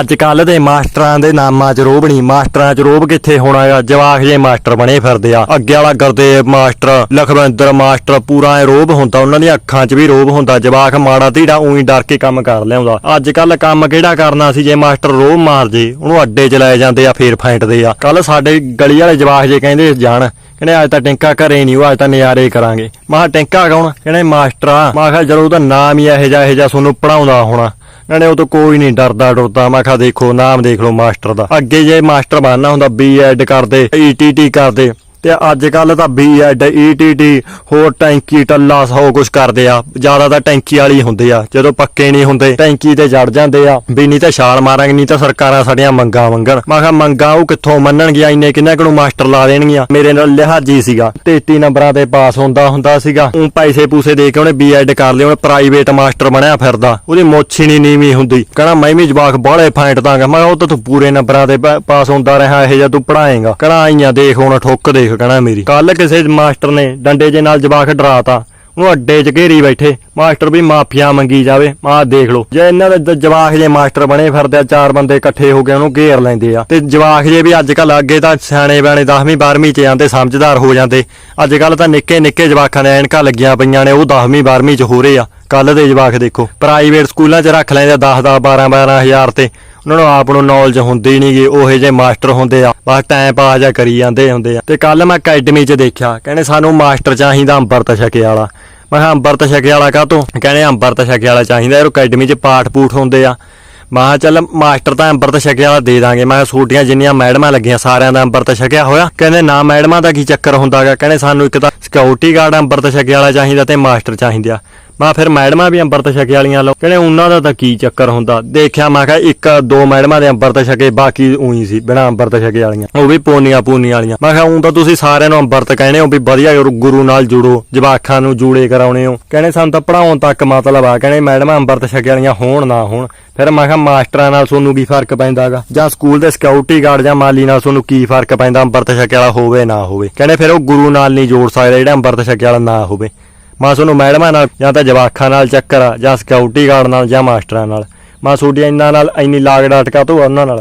ਅੱਜ ਕੱਲ ਦੇ ਮਾਸਟਰਾਂ ਦੇ ਨਾਮਾਂ 'ਚ ਰੋਬ ਨਹੀਂ ਮਾਸਟਰਾਂ 'ਚ ਰੋਬ ਕਿੱਥੇ ਹੋਣਾ ਹੈਗਾ ਜਵਾਕ ਜੇ ਮਾਸਟਰ ਬਣੇ ਫਿਰਦੇ ਆ। ਅੱਗੇ ਵਾਲਾ ਗੁਰਦੇਵ ਮਾਸਟਰ, ਲਖਵਿੰਦਰ ਮਾਸਟਰ, ਪੂਰਾ ਐ ਰੋਬ ਹੁੰਦਾ। ਉਹਨਾਂ ਦੀਆਂ ਅੱਖਾਂ 'ਚ ਵੀ ਰੋਬ ਹੁੰਦਾ। ਜਵਾਕ ਮਾੜਾ ਧੀੜਾ ਉਹੀ ਡਰ ਕੇ ਕੰਮ ਕਰ ਲਿਆਉਂਦਾ। ਅੱਜ ਕੱਲ ਕੰਮ ਕਿਹੜਾ ਕਰਨਾ ਸੀ ਜੇ ਮਾਸਟਰ ਰੋਬ ਮਾਰ ਜੇ? ਉਹਨੂੰ ਅੱਡੇ 'ਚ ਲੈ ਜਾਂਦੇ ਆ, ਫੇਰ ਫੈਂਟਦੇ ਆ। ਕੱਲ ਸਾਡੇ ਗਲੀ ਵਾਲੇ ਜਵਾਕ ਜੇ ਕਹਿੰਦੇ ਜਾਣ, ਕਹਿੰਦੇ ਅੱਜ ਤਾਂ ਟੈਂਕਾ ਘਰੇ ਨਹੀਂ ਉਹ, ਅੱਜ ਤਾਂ ਨਜ਼ਾਰੇ ਕਰਾਂਗੇ। ਮੈਂ ਕਿਹਾ, ਟੈਂਕਾ ਕੌਣ? ਕਹਿੰਦੇ, ਮਾਸਟਰ ਆ। ਮੈਂ ਕਿਹਾ, ਜਦੋਂ ਉਹਦਾ ਨਾਮ ਹੀ ਇਹੋ ਜਿਹਾ ਇਹੋ ਜਿਹਾ ਤੁਹਾਨੂੰ ਪੜਾਉਂਦਾ ਹੋਣਾ। ਨਾਲੇ ਉਹ ਤੋਂ ਕੋਈ ਨਹੀਂ ਡਰਦਾ ਡਰਦਾ। ਮੈਂ ਕਿਹਾ ਦੇਖੋ, ਨਾਮ ਦੇਖ ਲਓ ਮਾਸਟਰ ਦਾ। ਅੱਗੇ ਜੇ ਮਾਸਟਰ ਬਣਨਾ ਹੁੰਦਾ ਬੀਐਡ ਕਰਦੇ ਈਟੀਟੀ ਕਰਦੇ। ਤੇ ਅੱਜ ਕੱਲ ਤਾਂ ਬੀਐਡ ਈਟੀਟੀ ਹੋਰ ਟੈਂਕੀ, ਟੱਲਾ ਸੌ ਕੁਝ ਕਰਦੇ ਆ। ਜ਼ਿਆਦਾ ਤਾਂ ਟੈਂਕੀ ਵਾਲੀ ਹੁੰਦੇ ਆ, ਜਦੋਂ ਪੱਕੇ ਨਹੀਂ ਹੁੰਦੇ। ਟੈਂਕੀ ਤੇ ਚੜ ਜਾਂਦੇ ਆ। ਵੀ ਨਹੀਂ ਤਾਂ ਛਾਲ ਮਾਰਾਂਗੇ, ਨਹੀਂ ਤਾਂ ਸਰਕਾਰਾਂ ਸਾਡੀਆਂ ਮੰਗਾਂ ਮੰਗਣ। ਮੈਂ ਕਿਹਾ, ਮੰਗਾਂ ਉਹ ਕਿੱਥੋਂ ਮੰਨਣਗੀਆਂ? ਇੰਨੇ ਕਿੰਨਾ ਕਿਨੂੰ ਮਾਸਟਰ ਲਾ ਦੇਣਗੀਆਂ? ਮੇਰੇ ਨਾਲ ਲਿਹਾਜੀ ਸੀਗਾ। 33 ਨੰਬਰਾਂ ਤੇ ਪਾਸ ਹੁੰਦਾ ਹੁੰਦਾ ਸੀਗਾ। ਉਹ ਪੈਸੇ ਪੂਸੇ ਦੇ ਕੇ ਉਹਨੇ ਬੀਐਡ ਕਰ ਲਿਆ ਉਹਨੇ ਪ੍ਰਾਈਵੇਟ ਮਾਸਟਰ ਬਣਿਆ ਫਿਰਦਾ। ਉਹਦੀ ਮੋਛੀ ਨਹੀਂ ਨੀਵੀਂ ਹੁੰਦੀ। ਕਹਿੰਦਾ, ਮੈਂ ਵੀ ਜਵਾਕ ਬਾਹਲੇ ਫਾਂਟ ਦਾਂਗਾ। ਮੈਂ ਕਿਹਾ, ਉਹ ਤਾਂ ਤੂੰ ਪੂਰੇ ਨੰਬਰਾਂ ਤੇ ਪਾਸ ਹੁੰਦਾ ਰਿਹਾ, ਇਹ ਜਾਂ ਤੂੰ ਪੜਾਏਗਾ ਕਹਿੰਦਾ, ਆਈਆਂ ਦੇਖ, ਹੁਣ ਠੋਕ ਦੇਖ। ਕਹਿੰਦਾ ਮੇਰੀ। ਕੱਲ ਕਿਸੇ ਮਾਸਟਰ ਨੇ ਡੰਡੇ ਜੇ ਨਾਲ ਜਵਾਕ ਡਰਾਤਾ, ਉਹ ਅੱਡੇ 'ਚ ਘੇਰੀ ਬੈਠੇ, ਮਾਸਟਰ ਵੀ ਮਾਫੀਆਂ ਮੰਗੀ ਜਾਵੇ, ਆਹ ਦੇਖ ਲਓ। ਜੇ ਇਹਨਾਂ ਦੇ ਜ- ਜੇ ਮਾਸਟਰ ਬਣੇ ਫਿਰਦੇ ਆ, ਚਾਰ ਬੰਦੇ ਇਕੱਠੇ ਹੋ ਕੇ ਉਹਨੂੰ ਘੇਰ ਲੈਂਦੇ ਆ। ਤੇ ਜਵਾਕ ਜੇ ਵੀ ਅੱਜ ਕੱਲ ਅੱਗੇ ਤਾਂ ਸਿਆਣੇ ਬਿਆਣੇ 10ਵੀਂ 12ਵੀਂ 'ਚ ਜਾਂਦੇ, ਸਮਝਦਾਰ ਹੋ ਜਾਂਦੇ। ਅੱਜ ਕੱਲ ਤਾਂ ਨਿੱਕੇ ਨਿੱਕੇ ਜਵਾਕਾਂ ਦੇ ਐਨਕਾਂ ਲੱਗੀਆਂ ਪਈਆਂ ਨੇ, ਉਹ 10ਵੀਂ 12ਵੀਂ 'ਚ ਹੋ ਰਹੇ ਆ। ਕੱਲ ਦੇ ਜਵਾਕ ਦੇਖੋ, ਪ੍ਰਾਈਵੇਟ ਸਕੂਲਾਂ 'ਚ ਰੱਖ ਲੈਂਦੇ 10 10 12 12 ਹਜ਼ਾਰ ਤੇ। ਉਹਨਾਂ ਨੂੰ ਆਪ ਨੂੰ ਨੌਲੇਜ ਹੁੰਦੀ ਨਹੀਂਗੀ ਉਹੇ ਜੇ ਮਾਸਟਰ ਹੁੰਦੇ ਆ। ਬਸ ਟਾਈਮ ਪਾਸ ਜਾ ਕਰੀ ਜਾਂਦੇ ਹੁੰਦੇ ਆ। ਤੇ ਕੱਲ ਮੈਂ ਅਕੈਡਮੀ 'ਚ ਦੇਖਿਆ, ਕਹਿੰਦੇ ਸਾਨੂੰ ਮਾਸਟਰ ਚਾਹੀਦਾ ਅੰਬਰਤ ਛਕੇ ਵਾਲਾ। ਮੈਂ ਕਿਹਾ ਅੰਬਰਤ ਛਕੇ ਵਾਲਾ ਕਾਹਤੋਂ? ਕਹਿੰਦੇ ਅੰਬਰਤ ਛਕੇ ਵਾਲਾ ਚਾਹੀਦਾ ਇਹ ਅਕੈਡਮੀ 'ਚ ਪਾਠ ਪੂਠ ਹੁੰਦੇ ਆ। ਮੈਂ ਕਿਹਾ, ਚੱਲ ਮਾਸਟਰ ਤਾਂ ਅੰਬਰਤ ਛਕਿਆ ਵਾਲਾ ਦੇ ਦਾਂਗੇ। ਮੈਂ ਕਿਹਾ, ਛੋਟੀਆਂ ਜਿੰਨੀਆਂ ਮੈਡਮਾਂ ਲੱਗੀਆਂ, ਸਾਰਿਆਂ ਦਾ ਅੰਬਰਤ ਛਕਿਆ ਹੋਇਆ। ਕਹਿੰਦੇ, ਨਾ ਮੈਡਮਾਂ ਦਾ ਕੀ ਚੱਕਰ ਹੁੰਦਾਗਾ? ਕਹਿੰਦੇ, ਸਾਨੂੰ ਇੱਕ ਤਾਂ ਸਿਕਿਉਰਿਟੀ ਗਾਰਡ ਅੰਬਰਤ ਛਕੇ ਵਾਲਾ ਚਾਹੀਦਾ ਤੇ ਮਾਸਟਰ ਚਾਹੀਦਾ ਮੈਂ ਫਿਰ ਮੈਡਮਾਂ ਵੀ ਅੰਬਰਤ ਛਕੇ ਵਾਲੀਆਂ ਲਓ। ਕਹਿੰਦੇ ਉਹਨਾਂ ਦਾ ਤਾਂ ਕੀ ਚੱਕਰ ਹੁੰਦਾ? ਦੇਖਿਆ, ਮੈਂ ਕਿਹਾ ਇੱਕ, ਦੋ ਮੈਡਮਾਂ ਦੇ ਅੰਬਰਤ ਛਕੇ, ਬਾਕੀ ਉਹੀ ਸੀ, ਬਿਨਾਂ ਅੰਬਰਤ ਛਕੇ ਵਾਲੀਆਂ। ਉਹ ਵੀ ਪੋਨੀਆਂ, ਪੂਨੀਆਂ ਵਾਲੀਆਂ। ਮੈਂ ਕਿਹਾ, ਉਂ ਤਾਂ ਤੁਸੀਂ ਸਾਰਿਆਂ ਨੂੰ ਅੰਬਰਤ ਕਹਿੰਦੇ ਹੋ ਵੀ ਵਧੀਆ ਗੁਰੂ- ਗੁਰੂ ਨਾਲ ਜੁੜੋ ਜਵਾਖਾਂ ਨੂੰ ਜੂੜੇ ਕਰਾਉਣੇ ਹੋ। ਕਹਿੰਦੇ, ਸਾਨੂੰ ਤਾਂ ਪੜਾਉਣ ਤੱਕ ਮਤਲਬ ਆ। ਕਹਿੰਦੇ, ਮੈਡਮਾਂ ਅੰਬਰਤ ਛਕੇ ਵਾਲੀਆਂ ਹੋਣ ਨਾ ਹੋਣ। ਫਿਰ ਮੈਂ ਕਿਹਾ, ਮਾਸਟਰਾਂ ਨਾਲ ਤੁਹਾਨੂੰ ਕੀ ਫ਼ਰਕ ਪੈਂਦਾਗਾ? ਜਾਂ ਸਕੂਲ ਦੇ ਸਿਕਿਉਰਿਟੀ ਗਾਰਡ ਜਾਂ ਮਾਲੀ ਨਾਲ ਤੁਹਾਨੂੰ ਕੀ ਫ਼ਰਕ ਪੈਂਦਾ? ਅੰਬਰਤ ਛਕੇ ਵਾਲਾ ਹੋਵੇ, ਨਾ ਹੋਵੇ। ਕਹਿੰਦੇ, ਫਿਰ ਉਹ ਗੁਰੂ ਨਾਲ ਨਹੀਂ ਜੋੜ ਸਕਦਾ ਜਿਹੜਾ ਅੰਬਰਤ ਛਕੇ ਵਾਲਾ ਨਾ ਹੋਵੇ। ਮੈਂ ਤੁਹਾਨੂੰ ਮੈਡਮਾਂ ਨਾਲ ਜਾਂ ਤਾਂ ਜਵਾਖਾਂ ਨਾਲ ਚੱਕਰ ਆ, ਜਾਂ ਸਿਕਿਉਰਿਟੀ ਗਾਰਡ ਨਾਲ ਜਾਂ ਮਾਸਟਰਾਂ ਨਾਲ। ਮੈਂ ਤੁਹਾਡੀ ਇਹਨਾਂ ਨਾਲ ਇੰਨੀ ਲਾਗ ਡਾਟਕਾ ਤੋਂ ਉਹਨਾਂ ਨਾਲ?